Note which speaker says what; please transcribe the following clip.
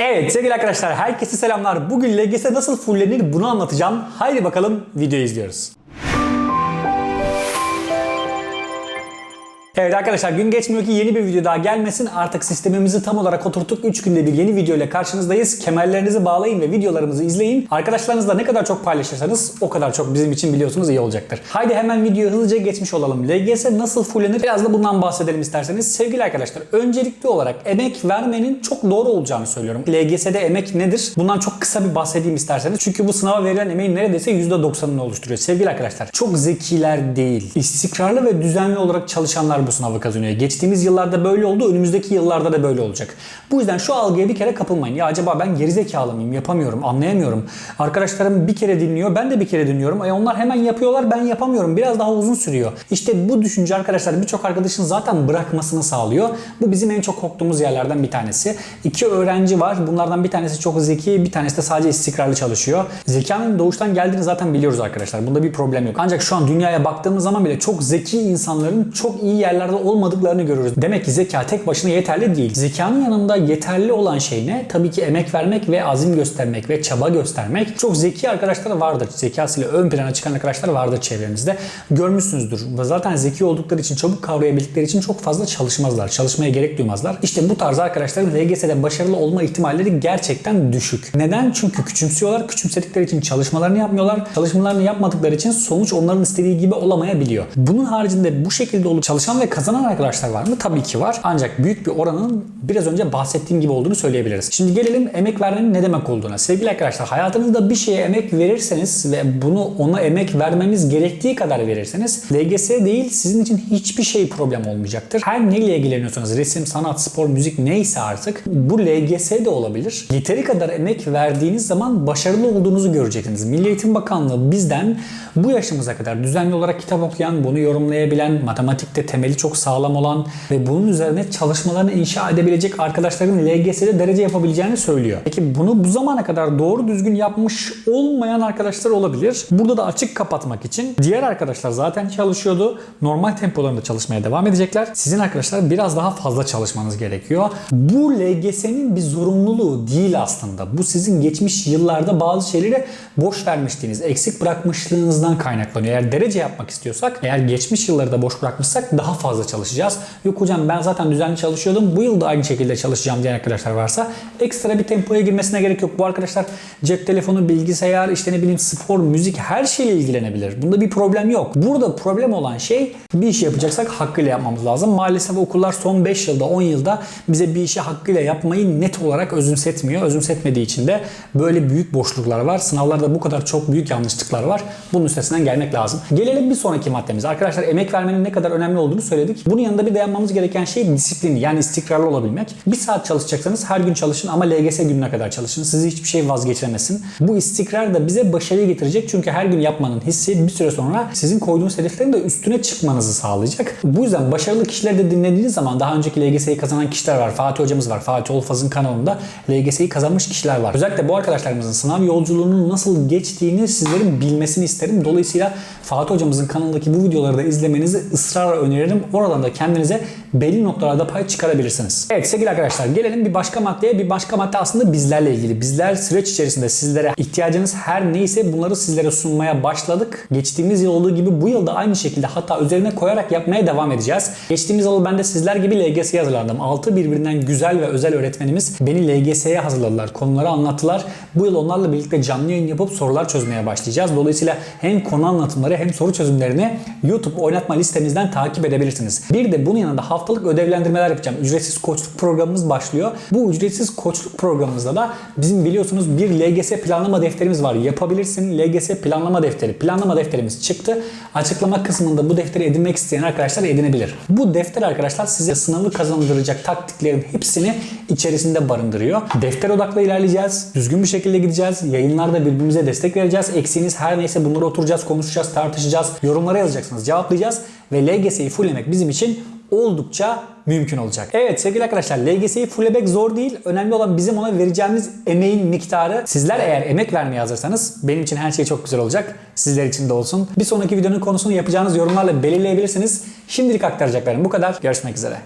Speaker 1: Evet sevgili arkadaşlar herkese selamlar. Bugün LGS nasıl fullenir bunu anlatacağım. Haydi bakalım videoyu izliyoruz. Evet arkadaşlar gün geçmiyor ki yeni bir video daha gelmesin. Artık sistemimizi tam olarak oturttuk. 3 günde bir yeni video ile karşınızdayız. Kemerlerinizi bağlayın ve videolarımızı izleyin. Arkadaşlarınızla ne kadar çok paylaşırsanız o kadar çok bizim için biliyorsunuz iyi olacaktır. Haydi hemen videoya hızlıca geçmiş olalım. LGS nasıl fullenir? Biraz da bundan bahsedelim isterseniz. Sevgili arkadaşlar öncelikli olarak emek vermenin çok doğru olacağını söylüyorum. LGS'de emek nedir? Bundan çok kısa bir bahsedeyim isterseniz. Çünkü bu sınava verilen emeğin neredeyse %90'ını oluşturuyor. Sevgili arkadaşlar çok zekiler değil. İstikrarlı ve düzenli olarak çalışanlar bu sınavı kazanıyor. Geçtiğimiz yıllarda böyle oldu, önümüzdeki yıllarda da böyle olacak. Bu yüzden şu algıya bir kere kapılmayın. Ya acaba ben gerizekalı mıyım, yapamıyorum, anlayamıyorum. Arkadaşlarım bir kere dinliyor, ben de bir kere dinliyorum. E onlar hemen yapıyorlar, ben yapamıyorum. Biraz daha uzun sürüyor. İşte bu düşünce arkadaşlar birçok arkadaşın zaten bırakmasını sağlıyor. Bu bizim en çok korktuğumuz yerlerden bir tanesi. İki öğrenci var. Bunlardan bir tanesi çok zeki, bir tanesi de sadece istikrarlı çalışıyor. Zekanın doğuştan geldiğini zaten biliyoruz arkadaşlar. Bunda bir problem yok. Ancak şu an dünyaya baktığımız zaman bile çok zeki insanların çok iyi yerlerde olmadıklarını görürüz. Demek ki zeka tek başına yeterli değil. Zekanın yanında yeterli olan şey ne? Tabii ki emek vermek ve azim göstermek ve çaba göstermek. Çok zeki arkadaşlar vardır. Zekasıyla ön plana çıkan arkadaşlar vardır çevrenizde. Görmüşsünüzdür. Zaten zeki oldukları için, çabuk kavrayabildikleri için çok fazla çalışmazlar. Çalışmaya gerek duymazlar. İşte bu tarz arkadaşların LGS'de başarılı olma ihtimalleri gerçekten düşük. Neden? Çünkü küçümsüyorlar. Küçümsedikleri için çalışmalarını yapmıyorlar. Çalışmalarını yapmadıkları için sonuç onların istediği gibi olamayabiliyor. Bunun haricinde bu şekilde olup çalışan ve kazanan arkadaşlar var mı? Tabii ki var. Ancak büyük bir oranın biraz önce bahsettiğim gibi olduğunu söyleyebiliriz. Şimdi gelelim emek vermenin ne demek olduğuna. Sevgili arkadaşlar hayatınızda bir şeye emek verirseniz ve bunu ona emek vermemiz gerektiği kadar verirseniz LGS değil sizin için hiçbir şey problem olmayacaktır. Her neyle ilgileniyorsanız resim, sanat, spor, müzik neyse artık bu LGS de olabilir. Yeteri kadar emek verdiğiniz zaman başarılı olduğunuzu göreceksiniz. Milli Eğitim Bakanlığı bizden bu yaşımıza kadar düzenli olarak kitap okuyan, bunu yorumlayabilen, matematikte temeli çok sağlam olan ve bunun üzerine çalışmalarını inşa edebilecek arkadaşların LGS'de derece yapabileceğini söylüyor. Peki bunu bu zamana kadar doğru düzgün yapmış olmayan arkadaşlar olabilir. Burada da açık kapatmak için diğer arkadaşlar zaten çalışıyordu. Normal tempolarında çalışmaya devam edecekler. Sizin arkadaşlar biraz daha fazla çalışmanız gerekiyor. Bu LGS'nin bir zorunluluğu değil aslında. Bu sizin geçmiş yıllarda bazı şeyleri boş vermişliğiniz, eksik bırakmışlığınızdan kaynaklanıyor. Eğer derece yapmak istiyorsak, eğer geçmiş yılları da boş bırakmışsak daha fazla çalışacağız. Yok hocam ben zaten düzenli çalışıyordum. Bu yıl da aynı şekilde çalışacağım diyen arkadaşlar varsa ekstra bir tempoya girmesine gerek yok. Bu arkadaşlar cep telefonu, bilgisayar, işte ne bileyim spor, müzik her şeyle ilgilenebilir. Bunda bir problem yok. Burada problem olan şey bir iş yapacaksak hakkıyla yapmamız lazım. Maalesef okullar son 5 yılda 10 yılda bize bir işi hakkıyla yapmayı net olarak özümsetmiyor. Özümsetmediği için de böyle büyük boşluklar var. Sınavlarda bu kadar çok büyük yanlışlıklar var. Bunun üstesinden gelmek lazım. Gelelim bir sonraki maddemize. Arkadaşlar emek vermenin ne kadar önemli olduğunu söyledik. Bunun yanında bir de yapmamız gereken şey disiplin yani istikrarlı olabilmek. Bir saat çalışacaksanız her gün çalışın ama LGS gününe kadar çalışın. Sizi hiçbir şey vazgeçiremesin. Bu istikrar da bize başarıyı getirecek. Çünkü her gün yapmanın hissi bir süre sonra sizin koyduğunuz hedeflerin de üstüne çıkmanızı sağlayacak. Bu yüzden başarılı kişileri de dinlediğiniz zaman daha önceki LGS'yi kazanan kişiler var. Fatih hocamız var. Fatih Olfaz'ın kanalında LGS'yi kazanmış kişiler var. Özellikle bu arkadaşlarımızın sınav yolculuğunun nasıl geçtiğini sizlerin bilmesini isterim. Dolayısıyla Fatih hocamızın kanalındaki bu videoları da izlemenizi ısrarla öneririm. Oradan da kendinize belli noktalarda pay çıkarabilirsiniz. Evet sevgili arkadaşlar gelelim bir başka maddeye. Bir başka madde aslında bizlerle ilgili. Bizler süreç içerisinde sizlere ihtiyacınız her neyse bunları sizlere sunmaya başladık. Geçtiğimiz yıl olduğu gibi bu yılda aynı şekilde hatta üzerine koyarak yapmaya devam edeceğiz. Geçtiğimiz yıl ben de sizler gibi LGS'ye hazırlandım. 6 birbirinden güzel ve özel öğretmenimiz beni LGS'ye hazırladılar. Konuları anlattılar. Bu yıl onlarla birlikte canlı yayın yapıp sorular çözmeye başlayacağız. Dolayısıyla hem konu anlatımları hem soru çözümlerini YouTube oynatma listemizden takip edebilirsiniz. Bir de bunun yanında haftalık ödevlendirmeler yapacağım. Ücretsiz koçluk programımız başlıyor. Bu ücretsiz koçluk programımızda da bizim biliyorsunuz bir LGS planlama defterimiz var. Yapabilirsin LGS planlama defteri. Planlama defterimiz çıktı. Açıklama kısmında bu defteri edinmek isteyen arkadaşlar edinebilir. Bu defter arkadaşlar size sınavı kazandıracak taktiklerin hepsini içerisinde barındırıyor. Defter odaklı ilerleyeceğiz. Düzgün bir şekilde gideceğiz. Yayınlarda birbirimize destek vereceğiz. Eksiğiniz her neyse bunları oturacağız, konuşacağız, tartışacağız. Yorumlara yazacaksınız, cevaplayacağız. Ve LGS'yi fulllemek bizim için oldukça mümkün olacak. Evet sevgili arkadaşlar LGS'yi fulllemek zor değil. Önemli olan bizim ona vereceğimiz emeğin miktarı. Sizler eğer emek vermeye hazırsanız benim için her şey çok güzel olacak. Sizler için de olsun. Bir sonraki videonun konusunu yapacağınız yorumlarla belirleyebilirsiniz. Şimdilik aktaracaklarım bu kadar. Görüşmek üzere.